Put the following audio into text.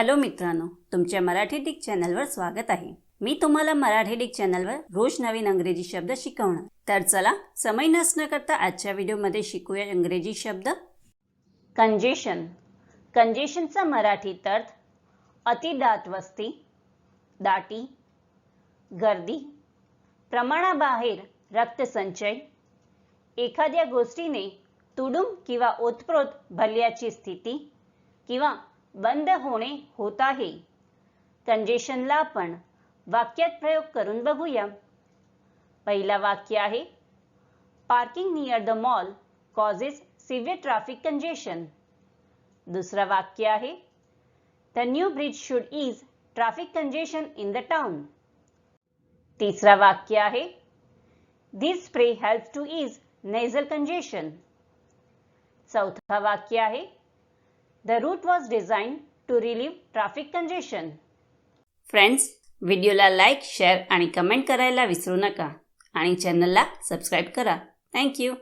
Hello मित्रांनो तुमच्या Marathi Dick चॅनलवर स्वागत आहे. मी तुम्हाला मराठी डिक चॅनलवर रोज नवीन अंग्रेजी शब्द शिकवणार. तर चला समय नसणं करता आजच्या व्हिडिओमध्ये शिकूया इंग्रजी शब्द. कंजेशन कंजेशनचा मराठीत अर्थ अतिदाट वस्ती दाटी गर्दी प्रमाणाबाहेर रक्तसंचय एखाद्या गोष्टीने तुडूम किंवा ओतप्रोत भरल्याची स्थिती किंवा बंद होणे होत आहे. कंजेशनला आपण वाक्यात प्रयोग करून बघूया. पहिला वाक्य आहे parking near the mall causes severe traffic congestion दुसरं वाक्य आहे the new bridge should ease traffic congestion in the town तिसरा वाक्य आहे this spray help to ease nasal congestion चौथा वाक्य आहे the route was design to relieve traffic congestion friends व्हिडिओला लाईक शेअर आणि कमेंट करायला विसरू नका. आणि चॅनलला सबस्क्राईब करा. थँक्यू